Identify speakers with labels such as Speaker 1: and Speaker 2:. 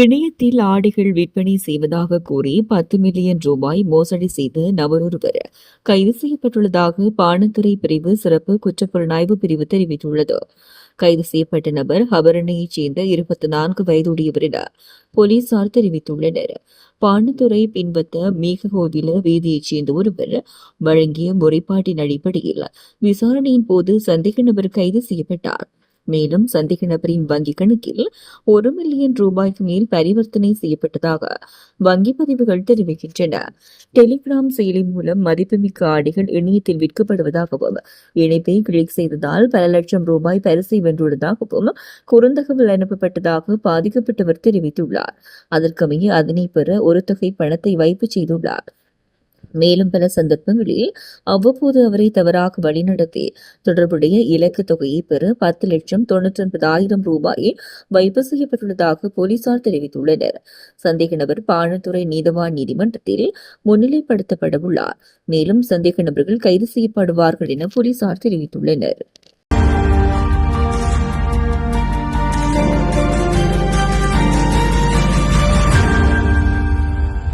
Speaker 1: இணையத்தில் ஆடைகள் விற்பனை செய்வதாக கூறி பத்து மில்லியன் ரூபாய் மோசடி செய்த நபரொருவர் கைது செய்யப்பட்டுள்ளதாக பானத்துறை பிரிவு சிறப்பு குற்றப்புலனாய்வு பிரிவு தெரிவித்துள்ளது. கைது செய்யப்பட்ட நபர் ஹபரணையைச் சேர்ந்த இருபத்தி நான்கு வயதுடையவர் என போலீசார் தெரிவித்துள்ளனர். பானத்துறை பின்பத்த மேககோவில வீதியைச் சேர்ந்த ஒருவர் வழங்கிய முறைப்பாட்டின் அடிப்படையில் விசாரணையின் போது சந்தேக நபர் கைது செய்யப்பட்டார். மேலும் சந்தேக நபரின் வங்கிக் கணக்கில் ஒரு மில்லியன் ரூபாய்க்கு மேல் பரிவர்த்தனை செய்யப்பட்டதாக வங்கி பதிவுகள் தெரிவிக்கின்றன. டெலிகிராம் செயலி மூலம் மதிப்புமிக்க ஆடைகள் இணையத்தில் விற்கப்படுவதாகவும் இணைப்பை கிளிக் செய்ததால் பல லட்சம் ரூபாய் பரிசை வென்றுள்ளதாகவும் குறுந்தகவல் அனுப்பப்பட்டதாக பாதிக்கப்பட்டவர் தெரிவித்துள்ளார். அதற்கமைய அதனை பெற ஒரு தொகை பணத்தை வைப்பு செய்துள்ளார். மேலும் பல சந்தர்ப்பங்களில் அவ்வப்போது அவரை தவறாக வழிநடத்தி தொடர்புடைய இலக்கு தொகையை பெற பத்து லட்சம் தொன்னூற்றி ஒன்பதாயிரம் ரூபாயை வைப்பு செய்யப்பட்டுள்ளதாக போலீசார் தெரிவித்துள்ளனர். சந்தேக நபர் பாணத்துறை நீதவான் நீதிமன்றத்தில் முன்னிலைப்படுத்தப்பட உள்ளார் மேலும் சந்தேக நபர்கள் கைது செய்யப்படுவார்கள் என போலீசார் தெரிவித்துள்ளனர்.